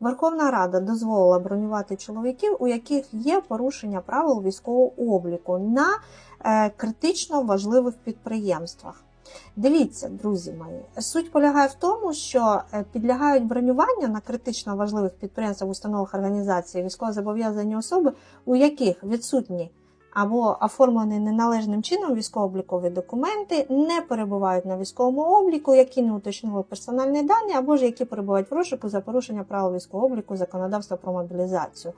Верховна Рада дозволила бронювати чоловіків, у яких є порушення правил військового обліку на е, критично важливих підприємствах. Дивіться, друзі мої, суть полягає в тому, що е, підлягають бронюванню на критично важливих підприємствах, установах організації військовозобов'язані особи, у яких відсутні або оформлені неналежним чином військово-облікові документи, не перебувають на військовому обліку, які не уточнили персональні дані, або ж які перебувають в розшуку за порушення правил військового обліку законодавства про мобілізацію.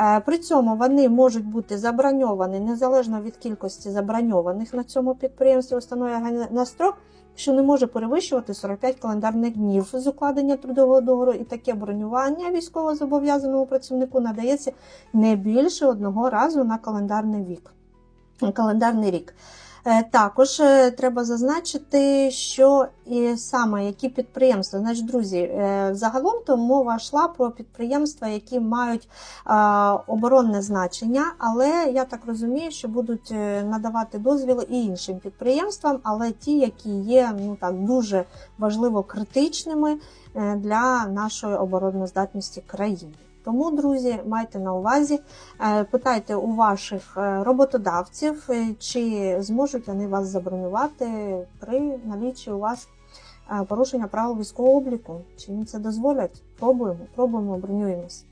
Е, При цьому вони можуть бути заброньовані незалежно від кількості заброньованих на цьому підприємстві установи на строк. Що не може перевищувати 45 календарних днів з укладення трудового договору, і таке бронювання військовозобов'язаному працівнику надається не більше одного разу на календарний вік. Календарний рік. Е, Також е, треба зазначити, що і саме які підприємства, значить, друзі, е, загалом то мова йшла про підприємства, які мають оборонне значення, але я так розумію, що будуть надавати дозвіл і іншим підприємствам, але ті, які є ну так дуже важливо критичними для нашої обороноздатності країни. Тому, друзі, майте на увазі, е, питайте у ваших е, роботодавців, е, чи зможуть вони вас забронювати при наліччі у вас порушення правил військового обліку. Чи їм це дозволять? Пробуємо, пробуємо, бронюємось.